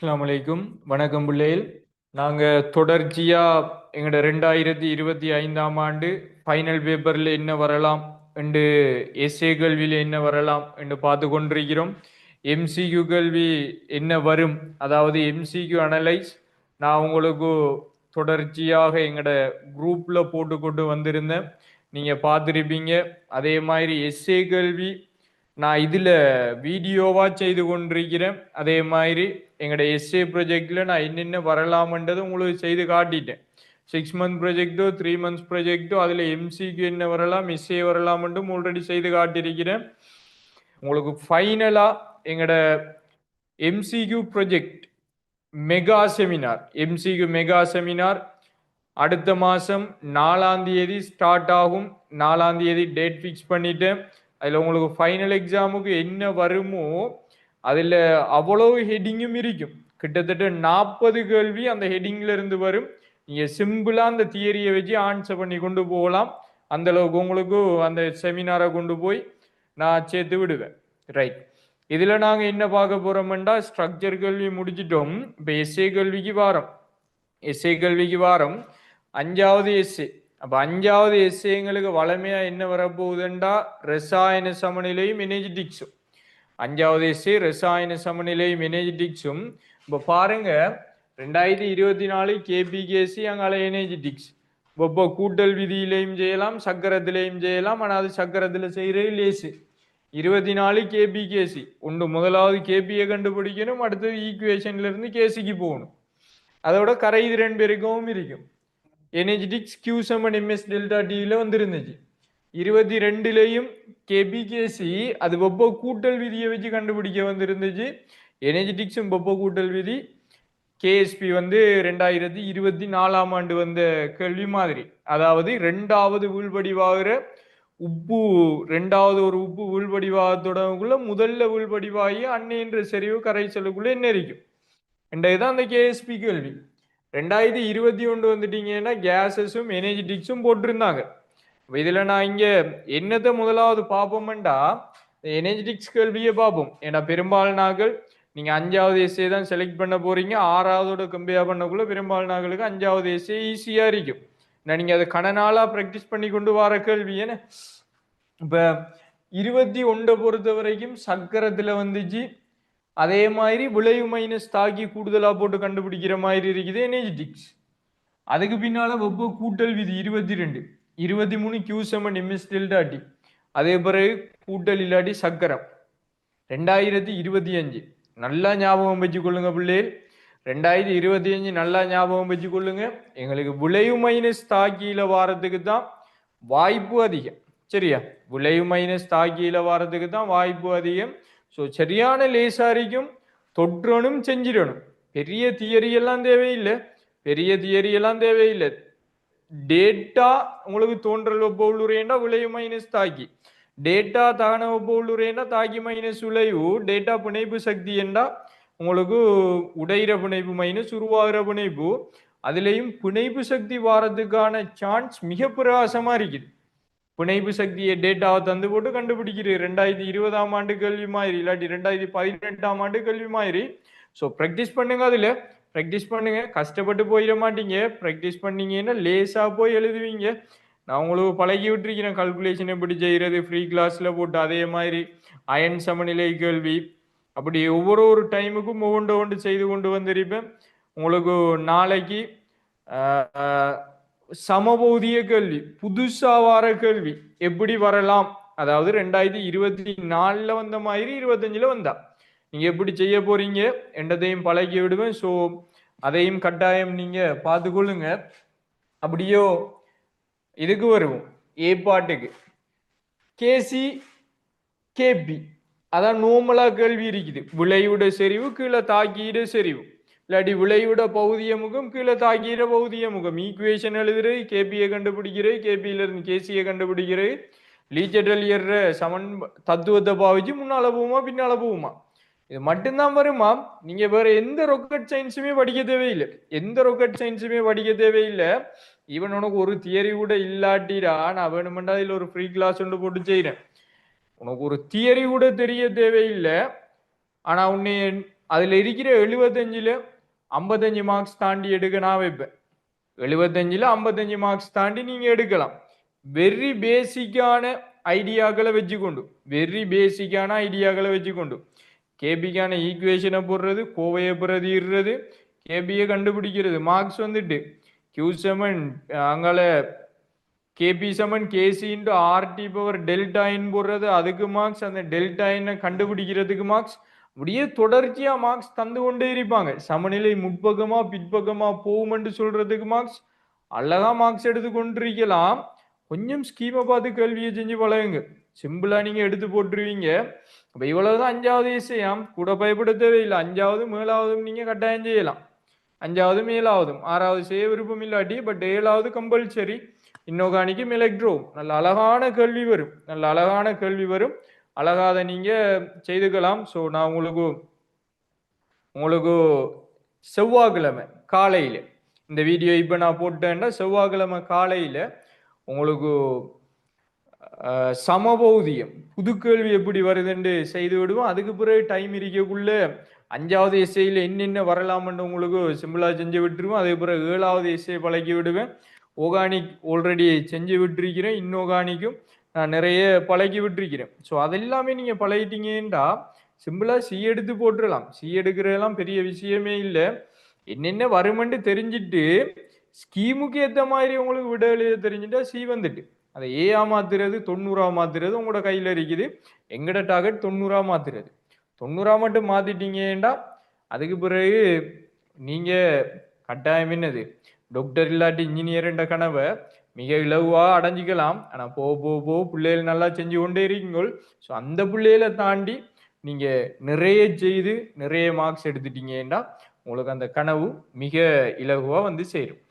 அஸ்லாம் வலைக்கும் வணக்கம் பிள்ளைகள். நாங்கள் தொடர்ச்சியாக எங்களோட ரெண்டாயிரத்தி இருபத்தி ஐந்தாம் ஆண்டு ஃபைனல் பேப்பரில் என்ன வரலாம் என்று எஸ்ஏ கல்வியில் என்ன வரலாம் என்று பார்த்து கொண்டிருக்கிறோம். எம்சிக்யூ கல்வி என்ன வரும்? அதாவது எம்சிக்யூ அனலைஸ் நான் உங்களுக்கு தொடர்ச்சியாக எங்களோட குரூப்பில் போட்டு கொண்டு வந்திருந்தேன். நீங்கள் பார்த்துருப்பீங்க. அதே மாதிரி எஸ்ஏ கல்வி நான் இதில் வீடியோவாக செய்து கொண்டிருக்கிறேன். அதே மாதிரி எங்களோட எஸ்ஏ ப்ரொஜெக்டில் நான் என்னென்ன வரலாமன்றது உங்களுக்கு செய்து காட்டிட்டேன். சிக்ஸ் மந்த் ப்ரொஜெக்டோ த்ரீ மந்த்ஸ் ப்ரொஜெக்டோ அதில் எம்சிக்கு என்ன வரலாம் எஸ்ஏ வரலாம்ன்ட்டும் ஆல்ரெடி செய்து காட்டியிருக்கிறேன். உங்களுக்கு ஃபைனலாக எங்களோட MCQ project mega seminar MCQ mega seminar அடுத்த மாதம் நாலாம் தேதி ஸ்டார்ட் ஆகும். நாலாம் தேதி டேட் ஃபிக்ஸ் பண்ணிட்டேன். அதில் உங்களுக்கு ஃபைனல் எக்ஸாமுக்கு என்ன வருமோ அதில் அவ்வளவு ஹெட்டிங்கும் இருக்கும். கிட்டத்தட்ட நாற்பது கேள்வி அந்த ஹெட்டிங்ல இருந்து வரும். நீங்கள் சிம்பிளாக அந்த தியரியை வச்சு ஆன்சர் பண்ணி கொண்டு போகலாம். அந்த அளவுக்கு உங்களுக்கு அந்த செமினாரை கொண்டு போய் நான் சேர்த்து விடுவேன். ரைட் இதில் நாங்கள் என்ன பார்க்க போகிறோம்டா ஸ்ட்ரக்சர் கல்வி முடிச்சிட்டோம். இப்போ எஸ்ஏ கல்விக்கு வாரம். எஸ்ஏ கல்விக்கு வாரம். அஞ்சாவது எஸ்ஏ அப்போ அஞ்சாவது எஸ்ஏ எங்களுக்கு வளமையாக என்ன வரப்போகுதுண்டா? ரசாயன சமநிலையும் எனர்ஜெட்டிக்ஸும் அஞ்சாவது எஸ்ஏ ரசாயன சமநிலையும் எனர்ஜெட்டிக்ஸும் இப்போ பாருங்க ரெண்டாயிரத்தி இருபத்தி நாலு கேபிகேசி அங்கால எனர்ஜெட்டிக்ஸ் இப்போ கூட்டல் விதியிலையும் செய்யலாம் சக்கரத்திலையும் செய்யலாம் ஆனால் அது சக்கரத்தில் செய்கிற லேசு. இருபத்தி நாலு கேபிகேசி ஒன்று முதலாவது கேபியை கண்டுபிடிக்கணும் அடுத்தது ஈக்குவேஷன்ல இருந்து கேசிக்கு போகணும். அதோட கரை இது ரெண்டு பேருக்கும் இருக்கும். எனர்ஜெட்டிக்ஸ் கியூசம் அண்ட் எம்எஸ் டெல்டா டியில் வந்துருந்துச்சு. இருபத்தி ரெண்டுலேயும் கேபிகேசி அது வெப்ப கூட்டல் விதியை வச்சு கண்டுபிடிக்க வந்திருந்துச்சு. எனர்ஜெட்டிக்ஸும் வெப்ப கூட்டல் விதி. கேஎஸ்பி வந்து ரெண்டாயிரத்தி இருபத்தி நாலாம் ஆண்டு வந்த கேள்வி மாதிரி. அதாவது ரெண்டாவது உள்படிவாகிற உப்பு ரெண்டாவது ஒரு உப்பு வீழ்வடிவாகத்தோடக்குள்ள முதல்ல வீழ்வடிவாகி அன்னைன்ற செறிவு கரைச்சலுக்குள்ள என்ன இருக்கும்? தான் அந்த கேஎஸ்பி கேள்வி. ரெண்டாயிரத்தி இருபத்தி ஒன்று வந்துட்டீங்கன்னா கேஸஸும் எனர்ஜெட்டிக்ஸும் போட்டிருந்தாங்க. இதில் நான் இங்கே என்னத்தை முதலாவது பார்ப்போம்டா எனர்ஜெட்டிக்ஸ் கேள்வியை பார்ப்போம். ஏன்னா பெரும்பாலும் நாங்கள் நீங்கள் அஞ்சாவது எஸ்ஏ தான் செலக்ட் பண்ண போகிறீங்க ஆறாவதோட கம்பேர் பண்ணக்குள்ள பெரும்பாலும் நாங்களுக்கு அஞ்சாவது எஸ்ஏ ஈஸியாக இருக்கும். நான் நீங்கள் அதை கணநாளாக ப்ராக்டிஸ் பண்ணி கொண்டு வர கேள்வி. ஏன்னா இப்போ இருபத்தி ஒன்றை பொறுத்த வரைக்கும் சக்கரத்தில் வந்துச்சு. அதே மாதிரி விளைவு மைனஸ் தாக்கி கூடுதலாக போட்டு கண்டுபிடிக்கிற மாதிரி இருக்குது எனர்ஜெட்டிக்ஸ் அதுக்கு பின்னால் வெப்ப கூட்டல் விதி இருபத்தி ரெண்டு இருபத்தி மூணு Q seven MS delta T அதே பிறகு கூட்டல் இல்லாட்டி சக்கரம். ரெண்டாயிரத்தி இருபத்தி அஞ்சு. நல்லா ஞாபகம் வச்சுக்கொள்ளுங்க பிள்ளைகள் ரெண்டாயிரத்தி இருபத்தி அஞ்சு நல்லா ஞாபகம் வச்சுக்கொள்ளுங்க. எங்களுக்கு விளைவு மைனஸ் தாக்கியில் வாரத்துக்கு தான் வாய்ப்பு அதிகம். சரியா? விளைவு மைனஸ் தாக்கியில் வாரத்துக்கு தான் வாய்ப்பு அதிகம். ஸோ சரியான லேசாரிக்கும் தொற்றணும் செஞ்சிடணும். பெரிய தியரி எல்லாம் தேவையில்லை. பெரிய தியரி எல்லாம் தேவையில்லை. டேட்டா உங்களுக்கு தோன்றல் ஒப்ப உள்ளுரையண்டா விளைவு மைனஸ் தாக்கி. டேட்டா தகன வெப்ப உள்ளுரையண்டா தாக்கி மைனஸ் விளைவு. டேட்டா பிணைப்பு சக்தி என்றா உங்களுக்கு உடையிற பிணைப்பு மைனஸ் உருவாகிற பிணைப்பு. அதுலேயும் பிணைப்பு சக்தி வாரத்துக்கான சான்ஸ் மிக பிரகாசமாக இருக்குது. பிணைப்பு சக்தியை டேட்டாவை தந்து போட்டு கண்டுபிடிக்கிறது. ரெண்டாயிரத்தி இருபதாம் ஆண்டு கல்வி மாதிரி இல்லாட்டி ரெண்டாயிரத்தி பதினெட்டாம் ஆண்டு கல்வி மாதிரி. ஸோ ப்ராக்டிஸ் பண்ணுங்க அதில். ப்ராக்டிஸ் பண்ணுங்க. கஷ்டப்பட்டு போயிட மாட்டீங்க. ப்ராக்டிஸ் பண்ணீங்கன்னா லேசாக போய் எழுதுவீங்க. நான் உங்களுக்கு பழகி விட்டுருக்கிறேன். கல்குலேஷன் எப்படி செய்கிறது ஃப்ரீ கிளாஸில் போட்டு அதே மாதிரி அயன் சமநிலை கேள்வி. அப்படி ஒவ்வொரு ஒரு டைமுக்கும் ஒவ்வொன்று ஒன்று செய்து கொண்டு வந்திருப்பேன். உங்களுக்கு நாளைக்கு சமபோதிய கேள்வி புதுசா வர கேள்வி எப்படி வரலாம்? அதாவது ரெண்டாயிரத்தி இருபத்தி நாலுல வந்த மாதிரி இருபத்தஞ்சுல வந்தா. நீங்க எப்படி செய்ய போறீங்க? என்றதையும் பழகி விடுவேன். ஸோ அதையும் கட்டாயம் நீங்க பார்த்துக்கொள்ளுங்க. அப்படியோ இதுக்கு வருவோம். ஏ பாட்டுக்கு. கேசி கேபி அதான் நோமலா கேள்வி இருக்குது. விளைவுட செறிவு கீழே தாக்கியிட செறிவு. இல்லாட்டி விளைவிட பகுதிய முகம் கீழே தாக்கிற பகுதிய முகம். ஈக்குவேஷன் எழுதுறது கேபியை கண்டுபிடிக்கிறது கேபியில இருந்து கேசியை கண்டுபிடிக்கிறது லீச்சடல் ஏற சமன் தத்துவத்தை பாவிச்சு முன்னால போகுமா பின்னால போகுமா? இது மட்டும்தான் வருமா? நீங்க வேற எந்த ரொக்கெட் சயின்ஸுமே படிக்க தேவையில்லை. எந்த ரொக்கெட் சயின்ஸுமே படிக்க தேவையில்லை. ஈவன் உனக்கு ஒரு தியரி கூட இல்லாட்டிடா நான் வேணுமெண்டா இதுல ஒரு ஃப்ரீ கிளாஸ் ஒன்று போட்டு செய்கிறேன். உனக்கு ஒரு தியரி கூட தெரிய தேவையில்லை. ஆனா உன்னை அதுல இருக்கிற எழுபத்தஞ்சுல ஐம்பத்தஞ்சு மார்க்ஸ் தாண்டி எடுக்க நான் வைப்பேன். எழுபத்தஞ்சில் ஐம்பத்தஞ்சு மார்க்ஸ் தாண்டி நீங்கள் எடுக்கலாம். வெரி பேசிக்கான ஐடியாக்களை வச்சுக்கொண்டு வெரி பேசிக்கான ஐடியாக்களை வச்சுக்கொண்டு கேபிக்கான ஈக்குவேஷனை போடுறது கோவையை பிரதிடுறது கேபியை கண்டுபிடிக்கிறது மார்க்ஸ் வந்துட்டு கியூ செவன் அங்கால KP seven KC RT power delta in போடுறது அதுக்கு மார்க்ஸ் அந்த டெல்டா இன்னை கண்டுபிடிக்கிறதுக்கு மார்க்ஸ் இப்படியே தொடர்ச்சியா மார்க்ஸ் தந்து கொண்டே இருப்பாங்க. சமநிலை முற்பகமா பிற்பகமா போகும்னு சொல்றதுக்கு மார்க்ஸ் அழகா மார்க்ஸ் எடுத்து கொண்டிருக்கலாம். கொஞ்சம் ஸ்கீமை பார்த்து கேள்வியை செஞ்சு பழகுங்க. சிம்பிளா நீங்க எடுத்து போட்டுருவீங்க. அப்ப இவ்வளவுதான் அஞ்சாவது இசையாம் கூட பயப்பட தேவையில்லை அஞ்சாவது மேலாவதும் நீங்க கட்டாயம் செய்யலாம். அஞ்சாவது மேலாவதும் ஆறாவது செய்ய விருப்பம் இல்லாட்டி பட் ஏழாவது கம்பல்சரி இன்னொகானிக்கும் எலக்ட்ரோ நல்ல அழகான கேள்வி வரும். நல்ல அழகான கேள்வி வரும். அழகா அதை நீங்க செய்துக்கலாம் ஸோ நான் உங்களுக்கு உங்களுக்கு செவ்வாய்க்கிழமை காலையில இந்த வீடியோ இப்போ நான் போட்டேன்னா செவ்வாய்க்கிழமை காலையில உங்களுக்கு சமபௌதியம் புது கேள்வி எப்படி வருதுன்னு செய்து விடுவோம். அதுக்கு பிறகு டைம் இருக்கக்குள்ள அஞ்சாவது இசையில் என்னென்ன வரலாம்னு உங்களுக்கு சிம்பிளா செஞ்சு விட்டுருவோம். அதுக்கு பிறகு ஏழாவது இசையை பழக்கி விடுவேன். ஓகானிக் ஆல்ரெடி செஞ்சு விட்டுருக்கிறேன். இன்னோகானிக்கும் நான் நிறைய பழகி விட்டுருக்கிறேன். ஸோ அதெல்லாமே நீங்க பழகிட்டீங்கன்றா சிம்பிளா சி எடுத்து போட்டுடலாம் சி எடுக்கிறதெல்லாம் பெரிய விஷயமே இல்லை. என்னென்ன வருமென்று தெரிஞ்சிட்டு ஸ்கீமுக்கு ஏற்ற மாதிரி உங்களுக்கு விட எழுத தெரிஞ்சுட்டா சி வந்துட்டு. அதை ஏஆ மாத்துறது தொண்ணூறா மாத்துறது உங்களோட கையில இருக்குது. எங்கட டார்கெட் தொண்ணூறா மாத்துறது. தொண்ணூறா மட்டும் மாத்திட்டீங்கன்னா அதுக்கு பிறகு நீங்க கட்டாயம் என்னது? டாக்டர் இல்லாட்டி இன்ஜினியர் என்ற கனவை மிக இலவாக அடைஞ்சிக்கலாம். ஆனால் போக போக போக பிள்ளைகள் நல்லா செஞ்சு கொண்டே இருக்கீங்கள் ஸோ அந்த பிள்ளைகளை தாண்டி நீங்கள் நிறைய செய்து நிறைய மார்க்ஸ் எடுத்துட்டீங்கன்னா உங்களுக்கு அந்த கனவு மிக இலகுவாக வந்து சேரும்.